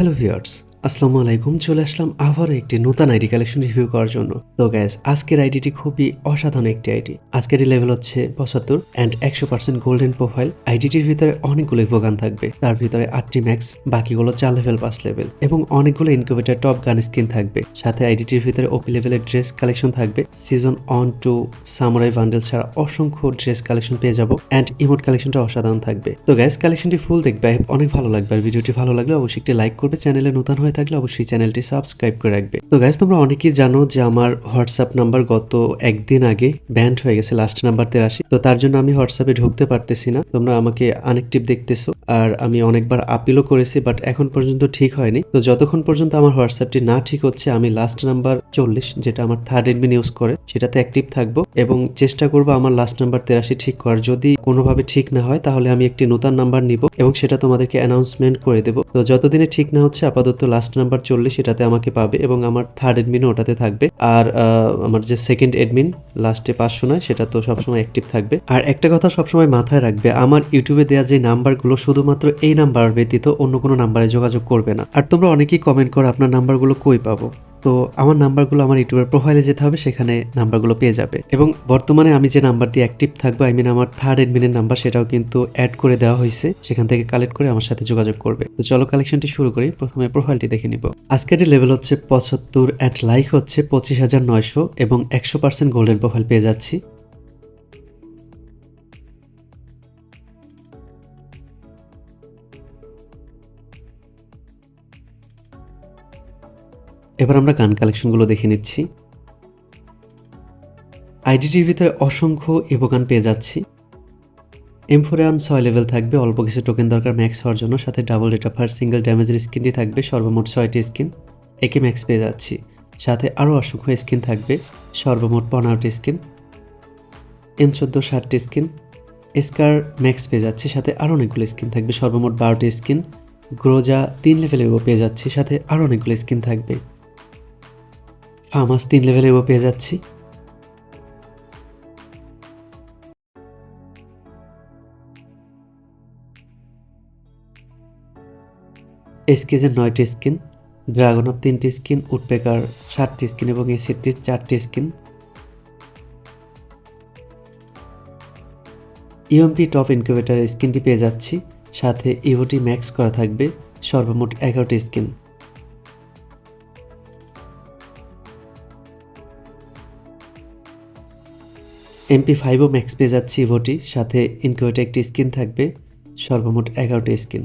Hello viewers আসসালামু আলাইকুম, চলে আসলাম আবারও একটি নতুন আইডি কালেকশন রিভিউ করার জন্য। তো গ্যাস আজকের আইডিটি খুবই অসাধারণ একটি আইডি। আজকের লেভেল হচ্ছে পঁচাত্তর অ্যান্ড একশো পার্সেন্ট গোল্ডেন প্রোফাইল আইডিটির ভিতরে অনেকগুলো উপগান থাকবে। তার ভিতরে আটটি ম্যাক্স বাকিগুলো চার লেভেল পাঁচ লেভেল এবং অনেকগুলো ইনকিউবেটার টপ গান স্কিন থাকবে। সাথে আইডিটির ভিতরে ওপি লেভেলের ড্রেস কালেকশন থাকবে। Season on to samurai bundle ছাড়া অসংখ্য ড্রেস কালেকশন পেয়ে যাব অ্যান্ড ইমোট কালেকশনটা অসাধারণ থাকবে। তো গ্যাস কালেকশনটি ফুল দেখবে। অনেক ভালো লাগবে। আর ভিডিওটি ভালো লাগলে অবশ্যই একটি লাইক করবে। চ্যানেলে নতুন হয়ে থাকলে অবশ্যই চ্যানেলটি সাবস্ক্রাইব করে রাখবে। তো গাইজ তোমরা অনেকেই জানো যে আমার হোয়াটসঅ্যাপ নাম্বার গত একদিন আগে ব্যান্ড হয়ে গেছে লাস্ট নাম্বার তেরাশি তো তার জন্য আমি হোয়াটসঅ্যাপে ঢুকতে পারতেছি না। তোমরা আমাকে আনেকটিভ দেখতেছো। আর আমি অনেকবার আপিলও করেছি বাট এখন পর্যন্ত ঠিক হয়নি। তো যতক্ষণ পর্যন্ত আমার হোয়াটসঅ্যাপটি না ঠিক হচ্ছে, আমি লাস্ট নাম্বার চল্লিশ, যেটা আমার থার্ড এডমিন ইউজ করে, সেটাতে অ্যাক্টিভ থাকব। এবং চেষ্টা করব আমার লাস্ট নাম্বার তেরাশি ঠিক করার। যদি কোনোভাবে ঠিক না হয়, তাহলে আমি একটি নতুন নাম্বার নিব এবং সেটা তোমাদেরকে অ্যানাউন্সমেন্ট করে দেবো। তো যতদিনে ঠিক না হচ্ছে, আপাতত লাস্ট নাম্বার চল্লিশ এটাতে আমাকে পাবে এবং আমার থার্ড এডমিনও ওটাতে থাকবে। আর আমার যে সেকেন্ড এডমিন লাস্টে পাঁচশো নয়, সেটা তো সবসময় অ্যাক্টিভ থাকবে। আর একটা কথা সবসময় মাথায় রাখবে, আমার ইউটিউবে দেওয়া যে নাম্বারগুলো শুধুমাত্র এই নাম্বার ব্যতীত অন্য কোনো নাম্বারে যোগাযোগ করবে না। আর তোমরা অনেকেই কমেন্ট করো আপনার নাম্বারগুলো কই পাবো। তো আমার নাম্বারগুলো আমার ইউটিউবের প্রোফাইলে যেতে হবে, সেখানে নাম্বারগুলো পেয়ে যাবে। এবং বর্তমানে আমি যে নাম্বার দিয়ে অ্যাক্টিভ থাকব আই মিন আমার থার্ড এডমিনের নাম্বার, সেটাও কিন্তু অ্যাড করে দেওয়া হয়েছে। সেখান থেকে কালেক্ট করে আমার সাথে যোগাযোগ করবে। তো চলো কালেকশনটি শুরু করি। প্রথমে প্রোফাইলটি দেখে নিব। আজকের লেভেল হচ্ছে পঁচাত্তর অ্যাট লাইক হচ্ছে পঁচিশ হাজার নয়শো এবং একশো পার্সেন্ট গোল্ডেন প্রোফাইল পেয়ে যাচ্ছি। এবার আমরা গান কালেকশনগুলো দেখে নিচ্ছি। আইডি টিভিতে অসংখ্য ইভোগান পেয়ে যাচ্ছি। এম ফোরে অন ছয় লেভেল থাকবে, অল্প কিছু টোকেন দরকার ম্যাক্স হওয়ার জন্য, সাথে ডাবল ডেটা ফার সিঙ্গেল ড্যামেজের স্কিনটি থাকবে, সর্বমোট ছয়টি স্কিন একে ম্যাক্স পেয়ে যাচ্ছি। সাথে আরও অসংখ্য স্কিন থাকবে, সর্বমোট পনেরোটি স্কিন এম চোদ্দ ষাটটি স্কিন স্কার ম্যাক্স পেয়ে যাচ্ছি, সাথে আরও অনেকগুলো স্কিন থাকবে, সর্বমোট বারোটি স্কিন গ্রোজা তিন লেভেলের পেয়ে যাচ্ছি, সাথে আরও অনেকগুলো স্কিন থাকবে। ফার্মাস তিন লেভেলের পেয়ে যাচ্ছি। এসকিজের নয়টি স্কিন, ড্রাগন অফ তিনটি স্কিন, উডপেকার সাতটি স্কিন এবং এসিডটির চারটি স্কিন। ইএমপি টপ ইনকিউবেটারের স্কিনটি পেয়ে যাচ্ছি। সাথে ইভোটি ম্যাক্স করা থাকবে, সর্বমোট এগারোটি স্কিন। এমপি ফাইভও ম্যাক্স পেয়ে যাচ্ছি ভোটি সাথে ইনকোয়েটে একটি স্কিন থাকবে, সর্বমোট এগারোটি স্কিন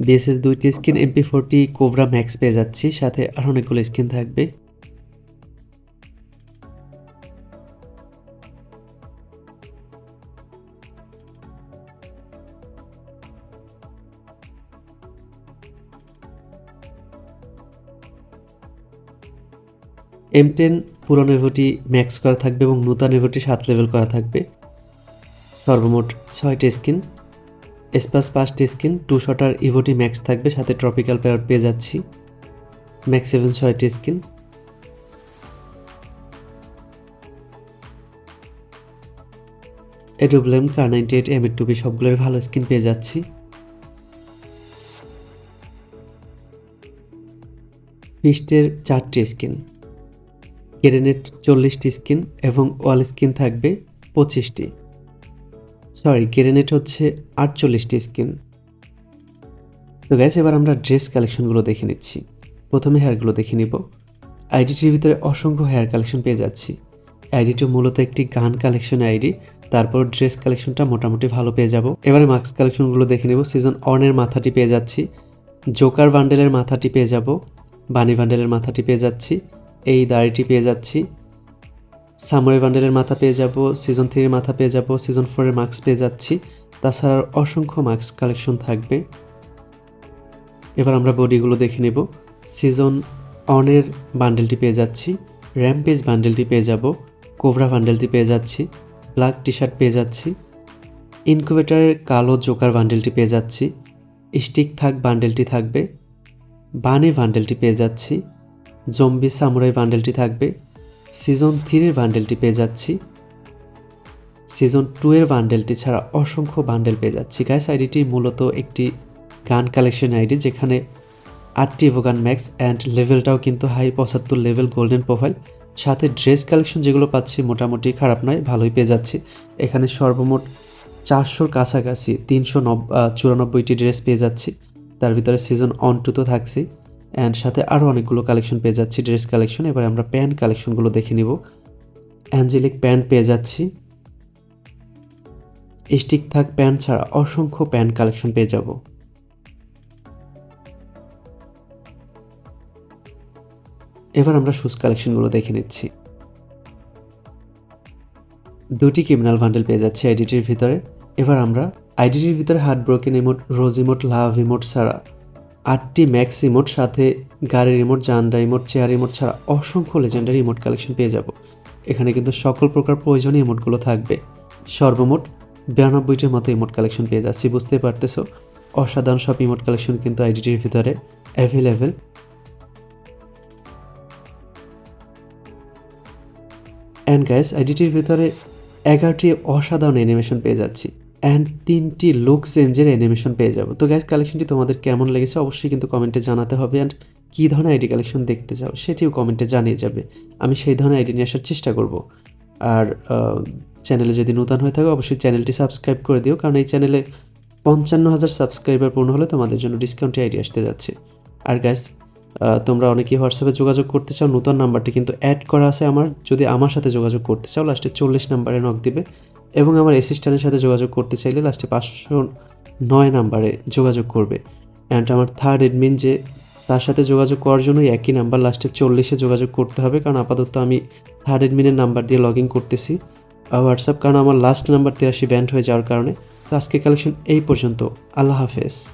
বিএসএস দুইটি skin MP forty cobra max পেয়ে যাচ্ছি। সাথে আর অনেকগুলো স্কিন থাকবে। এম টেন পুরনো এভোটি ম্যাক্স করা থাকবে এবং নূতন এভোটি সাত লেভেল করা থাকবে। সর্বমোট ছয়টি স্কিন স্পাস পাঁচটি স্কিন টু শটার ইভোটি ম্যাক্স থাকবে, সাথে ট্রপিক্যাল প্যারট পেয়ে যাচ্ছি। ম্যাক্স সেভেন ছয়টি স্কিন এডুবলেম কার নাইনটি এইট এম টুবি সবগুলোর ভালো স্কিন পেয়ে যাচ্ছি। ফিস্টের চারটি স্কিন কেরেনেট চল্লিশটি স্কিন এবং ওয়াল স্কিন থাকবে পঁচিশটি। সরি গ্রেনেট হচ্ছে আটচল্লিশটি স্কিন। তো গ্যাস এবার আমরা ড্রেস কালেকশনগুলো দেখে নিচ্ছি। প্রথমে হেয়ারগুলো দেখে নিব। আইডিটির ভিতরে অসংখ্য হেয়ার কালেকশন পেয়ে যাচ্ছি। আইডিটি মূলত একটি গান কালেকশন আইডি তারপর ড্রেস কালেকশনটা মোটামুটি ভালো পেয়ে যাব। এবারে মাস্ক কালেকশনগুলো দেখে নেব। সিজন অনের মাথাটি পেয়ে যাচ্ছি। জোকার বান্ডেলের মাথাটি পেয়ে যাব। বানি বান্ডেলের মাথাটি পেয়ে যাচ্ছি। এই দাড়িটি পেয়ে যাচ্ছি। সামরি বান্ডেলের মাথা পেয়ে যাব সিজন থ্রির মাথা পেয়ে যাব সিজন ফোরের মার্কস পেয়ে যাচ্ছি। তাছাড়া অসংখ্য মার্কস কালেকশন থাকবে। এবার আমরা বডিগুলো দেখে নেব। সিজন অনের বান্ডেলটি পেয়ে যাচ্ছি। র্যাম্পেজ বান্ডেলটি পেয়ে যাব। কোবরা বান্ডেলটি পেয়ে যাচ্ছি। ব্ল্যাক টি শার্ট পেয়ে যাচ্ছি। ইনকুবেটারের কালো জোকার বান্ডেলটি পেয়ে যাচ্ছি। স্টিক থাক বান্ডেলটি থাকবে। বানে বান্ডেলটি পেয়ে যাচ্ছি। জম্বি সামুরাই বান্ডেলটি থাকবে। সিজন থ্রির বান্ডেলটি পেয়ে যাচ্ছি। সিজন টু এর বান্ডেলটি ছাড়া অসংখ্য বান্ডেল পেয়ে যাচ্ছি। গাইস আইডিটি মূলত একটি গান কালেকশন আইডি যেখানে আটটি ইভোগান ম্যাক্স অ্যান্ড লেভেলটাও কিন্তু হাই পঁচাত্তর লেভেল গোল্ডেন প্রোফাইল সাথে ড্রেস কালেকশন যেগুলো পাচ্ছি মোটামুটি খারাপ নয়, ভালোই পেয়ে যাচ্ছি। এখানে সর্বমোট চারশোর কাছাকাছি, তিনশো নব চুরানব্বইটি ড্রেস পেয়ে যাচ্ছি। তার ভিতরে সিজন অন টু তো থাকছি অ্যান্ড সাথে আরও অনেকগুলো কালেকশন পেয়ে যাচ্ছি ড্রেস কালেকশন এবার আমরা প্যান্ট কালেকশনগুলো দেখে নিব। অ্যাঞ্জেলিক প্যান্ট পেয়ে যাচ্ছি। স্টিক থাক প্যান্ট ছাড়া অসংখ্য প্যান্ট কালেকশন পেয়ে যাব। এবার আমরা শুজ কালেকশনগুলো দেখে নিচ্ছি। দুটি ক্রিমিনাল বান্ডেল পেয়ে যাচ্ছি আইডিটির ভিতরে। এবার আমরা আইডিটির ভিতরে heart broken emote rose emote love emote ছাড়া আটটি ম্যাক্স ইমোট সাথে গাড়ির রিমোট জান্ডা রিমোট, চেয়ার রিমোট ছাড়া অসংখ্য লেজেন্ডারি ইমোট কালেকশন পেয়ে যাব। এখানে কিন্তু সকল প্রকার প্রয়োজনীয় ইমোটগুলো থাকবে। সর্বমোট বিরানব্বইটির মতো ইমোট কালেকশন পেয়ে যাচ্ছি বুঝতে পারতেছো? অসাধারণ সব ইমোট কালেকশন কিন্তু আইডিটির ভিতরে অ্যাভেলেবেল অ্যান্ড গ্যাস আইডিটির ভিতরে এগারোটি অসাধারণ অ্যানিমেশন পেয়ে যাচ্ছি। অ্যান্ড তিনটি লুক চেঞ্জের অ্যানিমেশন পেয়ে যাব। তো গ্যাস কালেকশনটি তোমাদের কেমন লেগেছে অবশ্যই কিন্তু কমেন্টে জানাতে হবে অ্যান্ড কী ধরনের আইডি কালেকশন দেখতে চাও সেটিও কমেন্টে জানিয়ে যাবে। আমি সেই ধরনের আইডি নিয়ে আসার চেষ্টা করব। আর চ্যানেলে যদি নতুন হয়ে থাকে অবশ্যই চ্যানেলটি সাবস্ক্রাইব করে দিও, কারণ এই চ্যানেলে পঞ্চান্ন হাজার সাবস্ক্রাইবার পূর্ণ হলে তোমাদের জন্য ডিসকাউন্টে আইডি আসতে যাচ্ছে। আর গ্যাস তোমরা অনেকেই হোয়াটসঅ্যাপে যোগাযোগ করতে চাও, নতুন নাম্বারটি কিন্তু অ্যাড করা আছে আমার। যদি আমার সাথে যোগাযোগ করতে চাও লাস্টে চল্লিশ নাম্বারে নক দিবে। এবং আমার অ্যাসিস্ট্যান্টের সাথে যোগাযোগ করতে চাইলে লাস্টে পাঁচশো নয় নাম্বারে যোগাযোগ করবে। অ্যান্ড আমার থার্ড এডমিন যে, তার সাথে যোগাযোগ করার জন্য একই নাম্বার লাস্টে চল্লিশে যোগাযোগ করতে হবে। কারণ আপাতত আমি থার্ড এডমিনের নাম্বার দিয়ে লগ ইন করতেছি হোয়াটসঅ্যাপ কারণ আমার লাস্ট নাম্বার তিরাশি ব্যান্ড হয়ে যাওয়ার কারণে। তো আজকে কালেকশন এই পর্যন্ত। আল্লাহ হাফেজ।